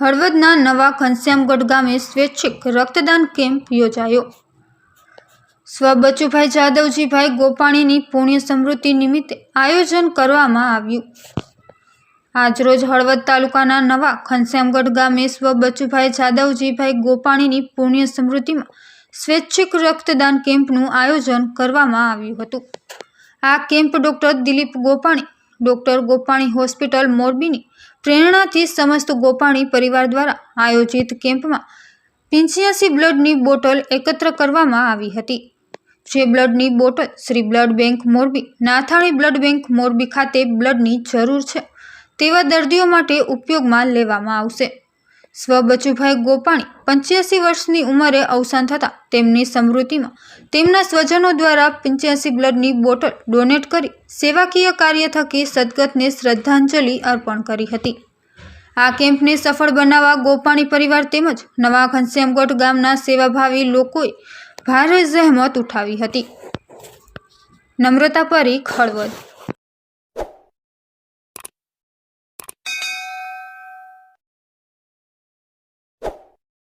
હળવદના નવા ઘનશ્યામગઢ ગામે સ્વૈચ્છિક રક્તદાન કેમ્પ યોજાયો. સ્વ જાદવજીભાઈ ગોપાણીની પુણ્ય સમૃદ્ધિ નિમિત્તે આયોજન કરવામાં આવ્યું. આજરોજ હળવદ તાલુકાના નવા ઘનશ્યામગઢ ગામે સ્વ બચુભાઈ જાદવજીભાઈ ગોપાણીની પુણ્ય સમૃદ્ધિમાં સ્વૈચ્છિક રક્તદાન કેમ્પનું આયોજન કરવામાં આવ્યું હતું. આ camp doctor Dilip Gopani, doctor Gopani hospital મોરબીની પ્રેરણાથી સમસ્ત ગોપાણી પરિવાર દ્વારા આયોજિત કેમ્પમાં પિંચ્યાસી બ્લડની બોટલ એકત્ર કરવામાં આવી હતી. જે બ્લડની bottle Shri blood bank Morbi, Nathani blood bank Morbi ખાતે બ્લડની જરૂર છે તેવા દર્દીઓ માટે ઉપયોગમાં લેવામાં આવશે. સ્વ બચુભાઈ ગોપાણી પંચ્યાસી વર્ષની ઉંમરે અવસાન થતાં તેમની સ્મૃતિમાં તેમના સ્વજનો દ્વારા પંચ્યાસી બ્લડની બોટલ ડોનેટ કરી સેવાકીય કાર્ય થકી સદગતને શ્રદ્ધાંજલિ અર્પણ કરી હતી. આ કેમ્પને સફળ બનાવવા ગોપાણી પરિવાર તેમજ નવા ઘનશ્યામગઢ ગામના સેવાભાવી લોકોએ ભારે જહેમત ઉઠાવી હતી. નમ્રતા પરી હળવદ